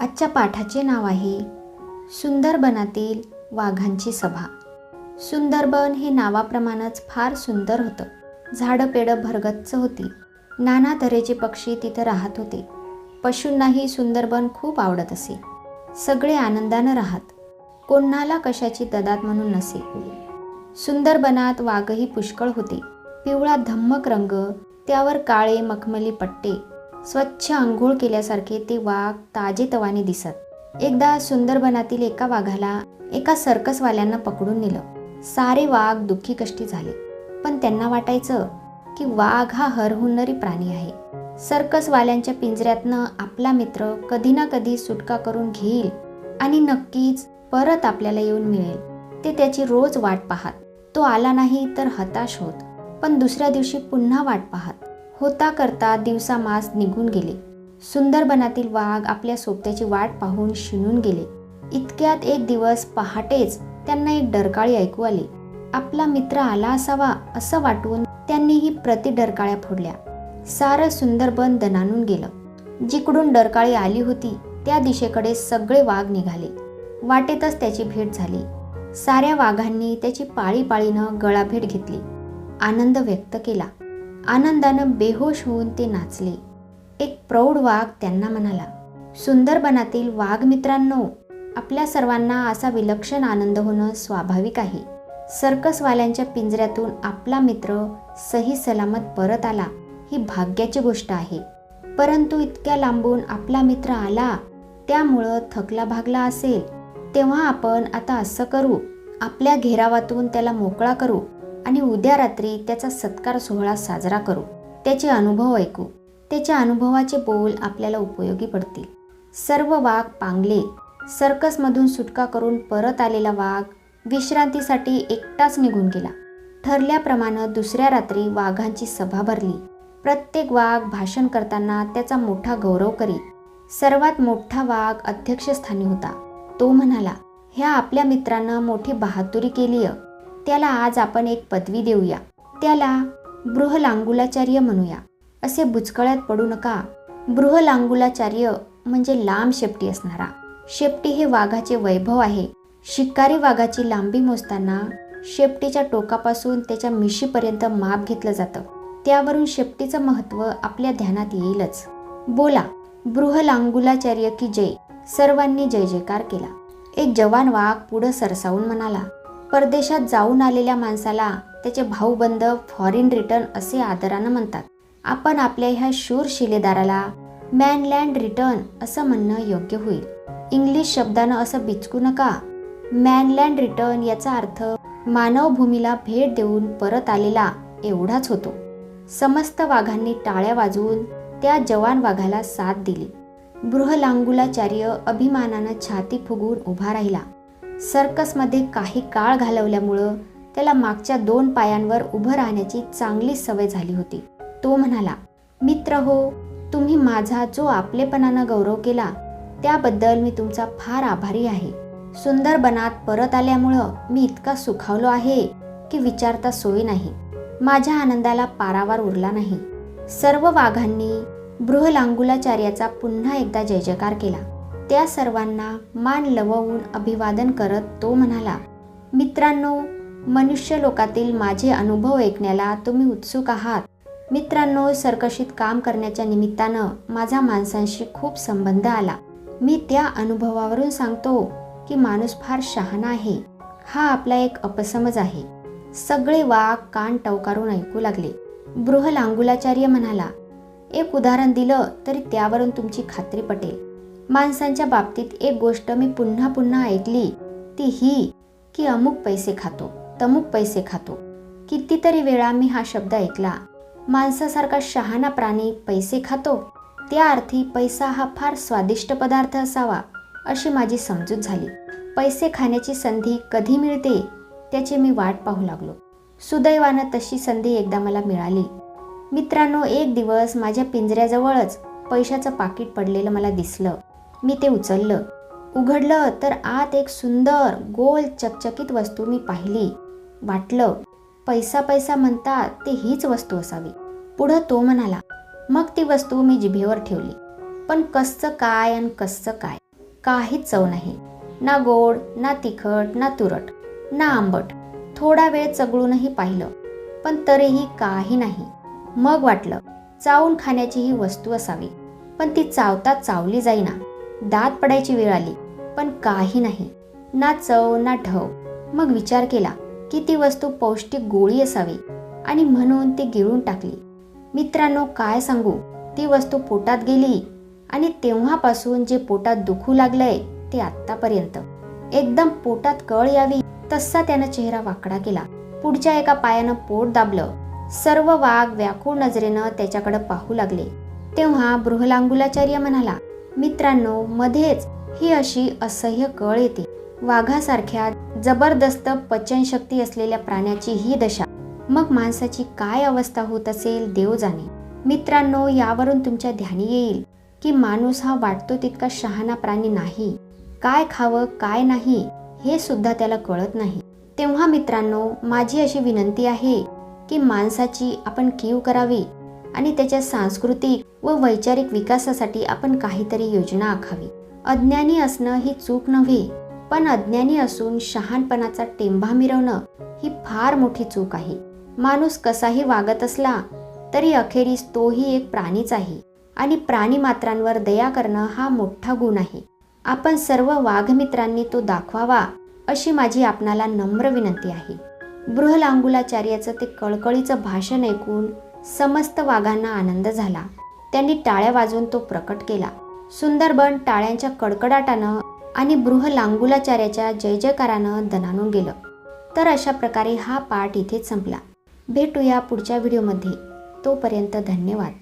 आजच्या पाठाचे नाव आहे सुंदरबनातील वाघांची सभा. सुंदरबन हे नावाप्रमाणेच फार सुंदर होतं. झाडं पेडं भरगच्च होती. नाना तऱ्हेचे पक्षी तिथं राहत होते. पशूंनाही सुंदरबन खूप आवडत असे. सगळे आनंदानं राहत. कोणाला कशाची ददात म्हणून नसे. सुंदरबनात वाघही पुष्कळ होते. पिवळा धम्मक रंग त्यावर काळे मखमली पट्टे स्वच्छ आंघोळ केल्यासारखे ते वाघ ताजेतवाने दिसत. एकदा सुंदरबनातील एका वाघाला एका सर्कसवाल्यांना पकडून नेलं. सारे वाघ दुःखी कष्टी झाले. पण त्यांना वाटायचं की वाघ हा हरहुन्नरी प्राणी आहे. सर्कसवाल्यांच्या पिंजऱ्यातनं आपला मित्र कधी ना कधी सुटका करून घेईल आणि नक्कीच परत आपल्याला येऊन मिळेल. ते त्याची रोज वाट पाहत. तो आला नाही तर हताश होत. पण दुसऱ्या दिवशी पुन्हा वाट पाहत. होता करता दिवसा मास निघून गेले. सुंदरबनातील वाघ आपल्या सोबत्याची वाट पाहून शिणून गेले. इतक्यात एक दिवस पहाटेच त्यांना एक डरकाळी ऐकू आली. आपला मित्र आला असावा असं वाटून त्यांनीही प्रति डरकाळ्या फोडल्या. सारं सुंदरबन दणानून गेलं. जिकडून डरकाळी आली होती त्या दिशेकडे सगळे वाघ निघाले. वाटेतच त्याची भेट झाली. साऱ्या वाघांनी त्याची पाळी पाळीनं गळाभेट घेतली. आनंद व्यक्त केला. आनंदानं बेहोश होऊन ते नाचले. एक प्रौढ वाघ त्यांना म्हणाला सुंदरबनातील वाघ मित्रांनो आपल्या सर्वांना असा विलक्षण आनंद होणं स्वाभाविक आहे. सर्कसवाल्यांच्या पिंजऱ्यातून आपला मित्र सही सलामत परत आला ही भाग्याची गोष्ट आहे. परंतु इतक्या लांबून आपला मित्र आला त्यामुळं थकला भागला असेल तेव्हा आपण आता असं करू आपल्या घेरावातून त्याला मोकळा करू आणि उद्या रात्री त्याचा सत्कार सोहळा साजरा करू. त्याचे अनुभव ऐकू. त्याच्या अनुभवाचे बोल आपल्याला उपयोगी पडतील. सर्व वाघ पांगले. सर्कसमधून सुटका करून परत आलेला वाघ विश्रांतीसाठी एकटाच निघून गेला. ठरल्याप्रमाणे दुसऱ्या रात्री वाघांची सभा भरली. प्रत्येक वाघ भाषण करताना त्याचा मोठा गौरव करी. सर्वात मोठा वाघ अध्यक्षस्थानी होता. तो म्हणाला ह्या आपल्या मित्रानं मोठी बहादुरी केली त्याला आज आपण एक पदवी देऊया. त्याला बृहलांगुलाचार्य म्हणूया. असे बुचकळ्यात पडू नका. बृहलांगुलाचार्य म्हणजे लांब शेपटी असणारा. शेपटी हे वाघाचे वैभव आहे. शिकारी वाघाची लांबी मोजताना शेपटीच्या टोकापासून त्याच्या मिशीपर्यंत माप घेतलं जातं. त्यावरून शेपटीचं महत्त्व आपल्या ध्यानात येईलच. बोला बृहलांगुलाचार्य की जय? सर्वांनी जय जयकार केला. एक जवान वाघ पुढं सरसावून म्हणाला परदेशात जाऊन आलेल्या माणसाला त्याचे भाऊबंद फॉरिन रिटर्न असे आदरानं म्हणतात. आपण आपल्या ह्या शूर शिलेदाराला मॅनलँड रिटर्न असं म्हणणं योग्य होईल. इंग्लिश शब्दानं असं बिचकू नका. मॅनलँड रिटर्न याचा अर्थ मानवभूमीला भेट देऊन परत आलेला एवढाच होतो. समस्त वाघांनी टाळ्या वाजवून त्या जवान वाघाला साथ दिली. बृहलांगुलाचार्य अभिमानानं छाती फुगून उभा राहिला. सर्कसमध्ये काही काळ घालवल्यामुळं त्याला मागच्या दोन पायांवर उभं राहण्याची चांगली सवय झाली होती. तो म्हणाला मित्र हो तुम्ही माझा जो आपलेपणानं गौरव केला त्याबद्दल मी तुमचा फार आभारी आहे. सुंदरबनात परत आल्यामुळं मी इतका सुखावलो आहे की विचारता सोय नाही. माझ्या आनंदाला पारावार उरला नाही. सर्व वाघांनी बृहलांगुलाचार्याचा पुन्हा एकदा जय जयकार केला. त्या सर्वांना मान लववून अभिवादन करत तो म्हणाला मित्रांनो मनुष्य लोकातील माझे अनुभव ऐकण्याला तुम्ही उत्सुक आहात. मित्रांनो सरकशीत काम करण्याच्या निमित्तानं माझा माणसांशी खूप संबंध आला. मी त्या अनुभवावरून सांगतो की माणूस फार शहाणा आहे. हा आपला एक अपसमज आहे. सगळे वाघ कान टवकारून ऐकू लागले. बृहलांगुलाचार्य म्हणाला एक उदाहरण दिलं तरी त्यावरून तुमची खात्री पटेल. माणसांच्या बाबतीत एक गोष्ट मी पुन्हा पुन्हा ऐकली ती ही की अमुक पैसे खातो तमुक पैसे खातो. कितीतरी वेळा मी हा शब्द ऐकला माणसासारखा शहाणा प्राणी पैसे खातो? त्या अर्थी पैसा हा फार स्वादिष्ट पदार्थ असावा अशी माझी समजूत झाली. पैसे खाण्याची संधी कधी मिळते त्याची मी वाट पाहू लागलो. सुदैवानं तशी संधी एकदा मला मिळाली. मित्रांनो एक दिवस माझ्या पिंजऱ्याजवळच पैशाचं पाकिट पडलेलं मला दिसलं. मी ते उचललं. उघडलं तर आत एक सुंदर गोल चकचकीत वस्तू मी पाहिली. वाटलं पैसा पैसा म्हणतात ते हीच वस्तू असावी. पुढं तो म्हणाला मग ती वस्तू मी जिभेवर ठेवली. पण कसचं काय आणि कसचं काय? काहीच चव नाही. ना गोड ना तिखट ना तुरट ना आंबट. थोडा वेळ चगळूनही पाहिलं. पण तरीही काही नाही. मग वाटलं चावून खाण्याची ही वस्तू असावी. पण ती चावता चावली जाईना. दात पडायची वेळ आली पण काही नाही. ना चव ना ढव. मग विचार केला की ती वस्तू पौष्टिक गोळी असावी? आणि म्हणून ती गिळून टाकली. मित्रांनो काय सांगू? ती वस्तू पोटात गेली आणि तेव्हापासून जे पोटात दुखू लागलंय ते आत्तापर्यंत. एकदम पोटात कळ यावी तसा त्यानं चेहरा वाकडा केला. पुढच्या एका पायानं पोट दाबलं. सर्व वाघ व्याकुळ नजरेनं त्याच्याकडे पाहू लागले. तेव्हा बृहलांगुलाचार्य म्हणाला मित्रांनो मध्येच ही अशी असह्य कळ येते. वाघासारख्या जबरदस्त पचनशक्ती असलेल्या प्राण्याची ही दशा. मग माणसाची काय अवस्था होत असेल देव जाणे. मित्रांनो यावरून तुमच्या ध्यानी येईल की माणूस हा वाटतो तितका शहाणा प्राणी नाही. काय खावं काय नाही हे सुद्धा त्याला कळत नाही. तेव्हा मित्रांनो माझी अशी विनंती आहे की माणसाची आपण कीव करावी आणि त्याच्या सांस्कृतिक व वैचारिक विकासासाठी आपण काहीतरी योजना आखावी. अज्ञानी असणं ही चूक नव्हे पण अज्ञानी असून शहाणपणाचा टेंभा मिरवणं ही फार मोठी चूक आहे. माणूस कसाही वागत असला तरी अखेरीस तोही एक प्राणीच आहे आणि प्राणी मात्रांवर दया करणं हा मोठा गुण आहे. आपण सर्व वाघमित्रांनी तो दाखवावा अशी माझी आपणाला नम्र विनंती आहे. बृहलांगुलाचार्याचं ते कळकळीचं भाषण ऐकून समस्त वाघांना आनंद झाला. त्यांनी टाळ्या वाजवून तो प्रकट केला. सुंदरबन टाळ्यांच्या कडकडाटानं आणि बृह लांगुलाचार्याच्या जय जयकारानं दणानून गेलं. तर अशा प्रकारे हा पाठ इथेच संपला. भेटूया पुढच्या व्हिडिओमध्ये. तोपर्यंत धन्यवाद.